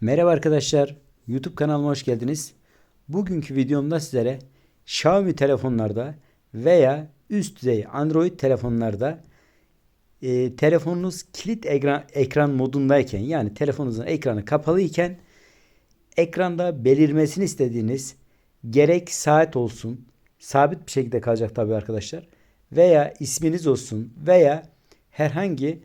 Merhaba arkadaşlar, YouTube kanalıma hoş geldiniz. Bugünkü videomda sizlere Xiaomi telefonlarda veya üst düzey Android telefonlarda e, telefonunuz kilit ekran, ekran modundayken yani telefonunuzun ekranı kapalı iken ekranda belirmesini istediğiniz gerek saat olsun sabit bir şekilde kalacak tabii arkadaşlar veya isminiz olsun veya herhangi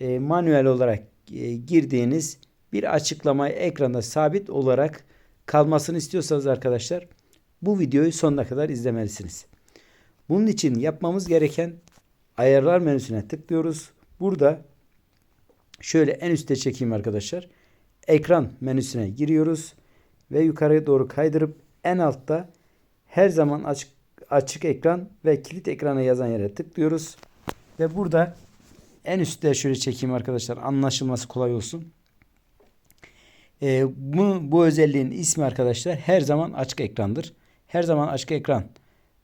e, manuel olarak e, girdiğiniz bir açıklamayı ekranda sabit olarak kalmasını istiyorsanız arkadaşlar bu videoyu sonuna kadar izlemelisiniz. Bunun için yapmamız gereken ayarlar menüsüne tıklıyoruz. Burada şöyle en üstte çekeyim arkadaşlar. Ekran menüsüne giriyoruz ve yukarıya doğru kaydırıp en altta her zaman açık açık ekran ve kilit ekrana yazan yere tıklıyoruz. Ve burada en üstte şöyle çekeyim arkadaşlar anlaşılması kolay olsun. Ee, bu, bu özelliğin ismi arkadaşlar her zaman açık ekrandır. Her zaman açık ekran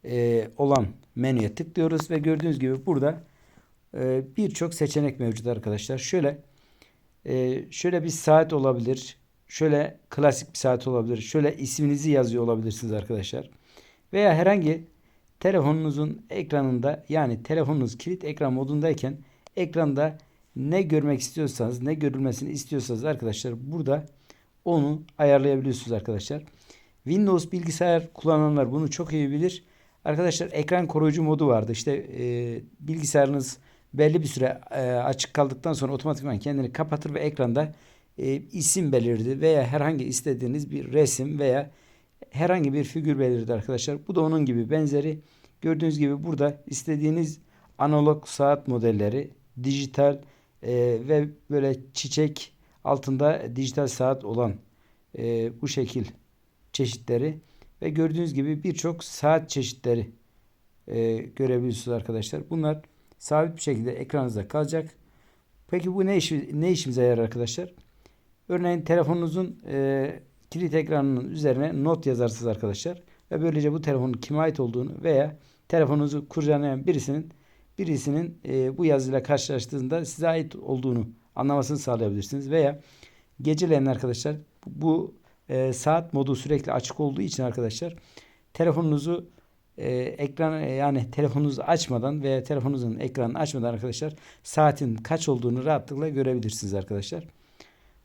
e, olan menüye tıklıyoruz ve gördüğünüz gibi burada e, birçok seçenek mevcut arkadaşlar. Şöyle e, şöyle bir saat olabilir. Şöyle klasik bir saat olabilir. Şöyle isminizi yazıyor olabilirsiniz arkadaşlar. Veya herhangi telefonunuzun ekranında yani telefonunuz kilit ekran modundayken ekranda ne görmek istiyorsanız ne görülmesini istiyorsanız arkadaşlar burada onu ayarlayabiliyorsunuz arkadaşlar. Windows bilgisayar kullananlar bunu çok iyi bilir. Arkadaşlar ekran koruyucu modu vardı. İşte e, bilgisayarınız belli bir süre e, açık kaldıktan sonra otomatikman kendini kapatır ve ekranda e, isim belirdi veya herhangi istediğiniz bir resim veya herhangi bir figür belirdi arkadaşlar. Bu da onun gibi benzeri. Gördüğünüz gibi burada istediğiniz analog saat modelleri, dijital e, ve böyle çiçek altında dijital saat olan e, bu şekil çeşitleri ve gördüğünüz gibi birçok saat çeşitleri e, görebiliyorsunuz arkadaşlar. Bunlar sabit bir şekilde ekranınızda kalacak. Peki bu ne, iş, ne işimize yarar arkadaşlar? Örneğin telefonunuzun e, kilit ekranının üzerine not yazarsınız arkadaşlar. Ve böylece bu telefonun kime ait olduğunu veya telefonunuzu kurcalayan birisinin birisinin e, bu yazıyla karşılaştığında size ait olduğunu anlamasını sağlayabilirsiniz. Veya geceleyin arkadaşlar bu e, saat modu sürekli açık olduğu için arkadaşlar telefonunuzu e, ekran e, yani telefonunuzu açmadan veya telefonunuzun ekranını açmadan arkadaşlar saatin kaç olduğunu rahatlıkla görebilirsiniz arkadaşlar.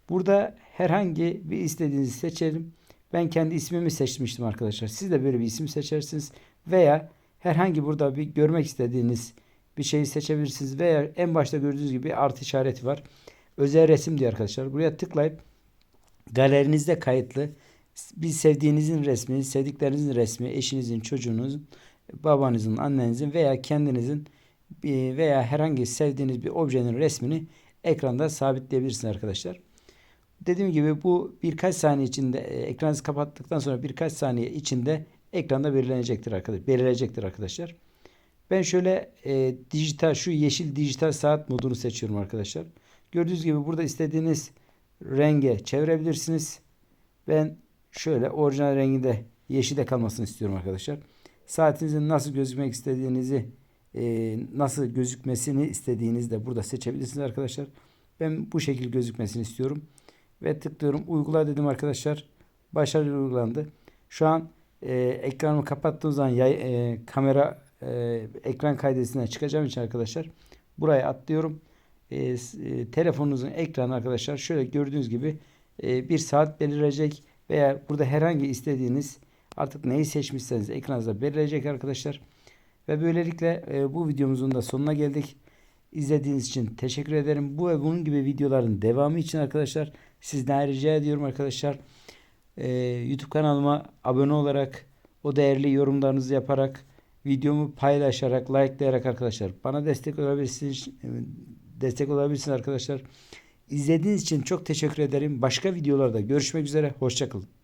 Burada herhangi bir istediğinizi seçelim. Ben kendi ismimi seçmiştim arkadaşlar. Siz de böyle bir isim seçersiniz veya herhangi burada bir görmek istediğiniz bir şeyi seçebilirsiniz veya en başta gördüğünüz gibi artı işareti var. Özel resim diyor arkadaşlar. Buraya tıklayıp galerinizde kayıtlı bir sevdiğinizin resmi, sevdiklerinizin resmi, eşinizin, çocuğunuzun, babanızın, annenizin veya kendinizin veya herhangi sevdiğiniz bir objenin resmini ekranda sabitleyebilirsiniz arkadaşlar. Dediğim gibi bu birkaç saniye içinde ekranınızı kapattıktan sonra birkaç saniye içinde ekranda belirlenecektir arkadaşlar. Belirlenecektir arkadaşlar. Ben şöyle e, dijital şu yeşil dijital saat modunu seçiyorum arkadaşlar. Gördüğünüz gibi burada istediğiniz renge çevirebilirsiniz. Ben şöyle orijinal renginde yeşilde kalmasını istiyorum arkadaşlar. Saatinizin nasıl gözükmek istediğinizi e, nasıl gözükmesini istediğinizi de burada seçebilirsiniz arkadaşlar. Ben bu şekil gözükmesini istiyorum. Ve tıklıyorum. Uygula dedim arkadaşlar. Başarılı uygulandı. Şu an e, ekranımı kapattığım zaman yay, e, kamera e, ekran kaydedisine çıkacağım için arkadaşlar buraya atlıyorum. E, e, telefonunuzun ekranı arkadaşlar şöyle gördüğünüz gibi e, bir saat belirecek veya burada herhangi istediğiniz artık neyi seçmişseniz ekranınızda belirleyecek arkadaşlar. Ve böylelikle e, bu videomuzun da sonuna geldik. İzlediğiniz için teşekkür ederim. Bu ve bunun gibi videoların devamı için arkadaşlar sizden rica ediyorum arkadaşlar. E, YouTube kanalıma abone olarak o değerli yorumlarınızı yaparak videomu paylaşarak, likelayarak arkadaşlar bana destek olabilirsiniz. Destek olabilirsiniz arkadaşlar. İzlediğiniz için çok teşekkür ederim. Başka videolarda görüşmek üzere. Hoşçakalın.